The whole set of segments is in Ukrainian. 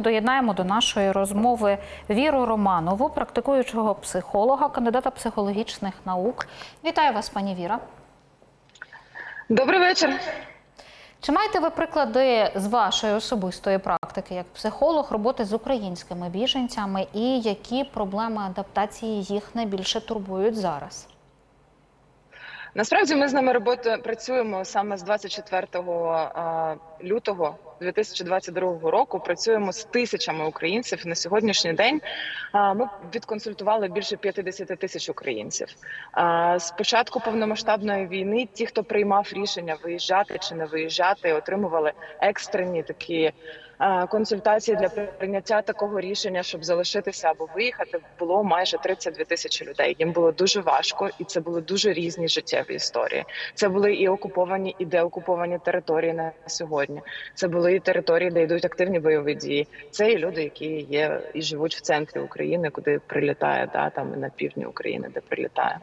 Доєднаємо до нашої розмови Віру Романову, практикуючого психолога, кандидата психологічних наук. Вітаю вас, пані Віра. Добрий вечір. Чи маєте ви приклади з вашої особистої практики як психолог роботи з українськими біженцями і які проблеми адаптації їх найбільше турбують зараз? Насправді ми з ними роботи працюємо саме з 24 а, лютого 2022 року. Працюємо з тисячами українців на сьогоднішній день. Ми відконсультували більше 50 тисяч українців. З початку повномасштабної війни ті, хто приймав рішення виїжджати чи не виїжджати, отримували екстрені такі. Консультації для прийняття такого рішення, щоб залишитися або виїхати, було майже 32 тисячі людей. Їм було дуже важко, і це були дуже різні життєві історії. Це були і окуповані, і деокуповані території на сьогодні. Це були і території, де йдуть активні бойові дії. Це і люди, які є і живуть в центрі України, куди прилітає, да там на півдні України, де прилітає.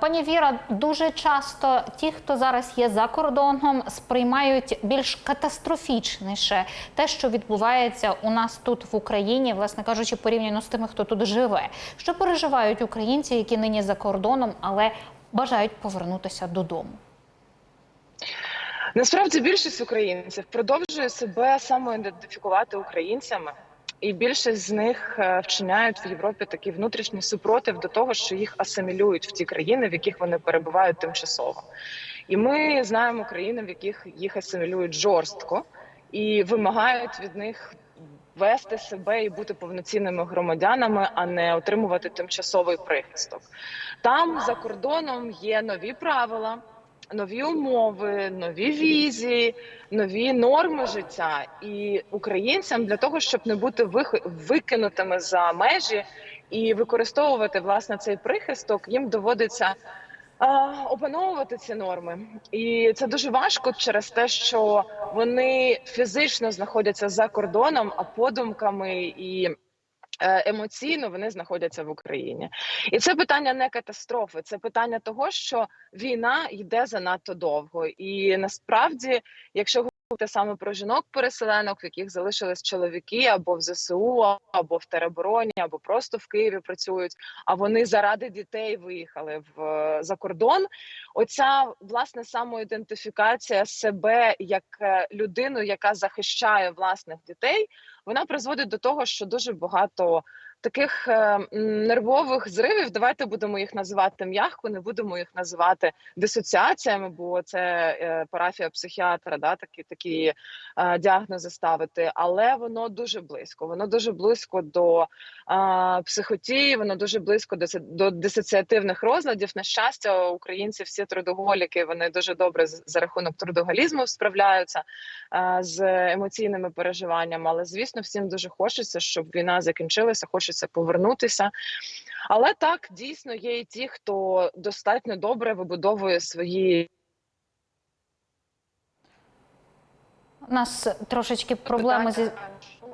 Пані Віра, дуже часто ті, хто зараз є за кордоном, сприймають більш катастрофічніше те, що відбувається у нас тут в Україні, власне кажучи, порівняно з тими, хто тут живе. Що переживають українці, які нині за кордоном, але бажають повернутися додому? Насправді більшість українців продовжує себе самоідентифікувати українцями, і більшість з них е, вчиняють в Європі такий внутрішній супротив до того, що їх асимілюють в ті країни, в яких вони перебувають тимчасово. І ми знаємо країни, в яких їх асимілюють жорстко і вимагають від них вести себе і бути повноцінними громадянами, а не отримувати тимчасовий прихисток. Там за кордоном є нові правила нові умови, нові візії, нові норми життя. І українцям для того, щоб не бути викинутими за межі і використовувати власне цей прихисток, їм доводиться. Опановувати ці норми, і це дуже важко через те, що вони фізично знаходяться за кордоном, а подумками і емоційно вони знаходяться в Україні. І це питання не катастрофи, це питання того, що війна йде занадто довго. І насправді, якщо говорити саме про жінок-переселенок, в яких залишились чоловіки або в ЗСУ, або в теробороні, або просто в Києві працюють, а вони заради дітей виїхали в е, за кордон. Оця власне самоідентифікація себе як е, людину, яка захищає власних дітей, вона призводить до того, що дуже багато таких е, нервових зривів. Давайте будемо їх називати м'яко, не будемо їх називати дисоціаціями, бо це е, парафія психіатра, да, такі такі е, діагнози ставити. Але воно дуже близько. Воно дуже близько до психотії, воно дуже близько до, до дисоціативних розладів. На щастя, українці всі трудоголіки, вони дуже добре за рахунок трудоголізму справляються з емоційними переживаннями. Але звісно, всім дуже хочеться, щоб війна закінчилася, хочеться повернутися. Але так дійсно є і ті, хто достатньо добре вибудовує свої У нас трошечки проблеми зі.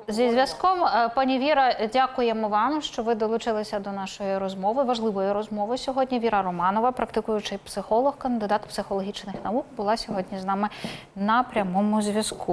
Зі зв'язком, Е, пані Віра, дякуємо вам, що ви долучилися до нашої розмови. Важливої розмови сьогодні. Віра Романова, практикуючий психолог, кандидат психологічних наук, була сьогодні з нами на прямому зв'язку.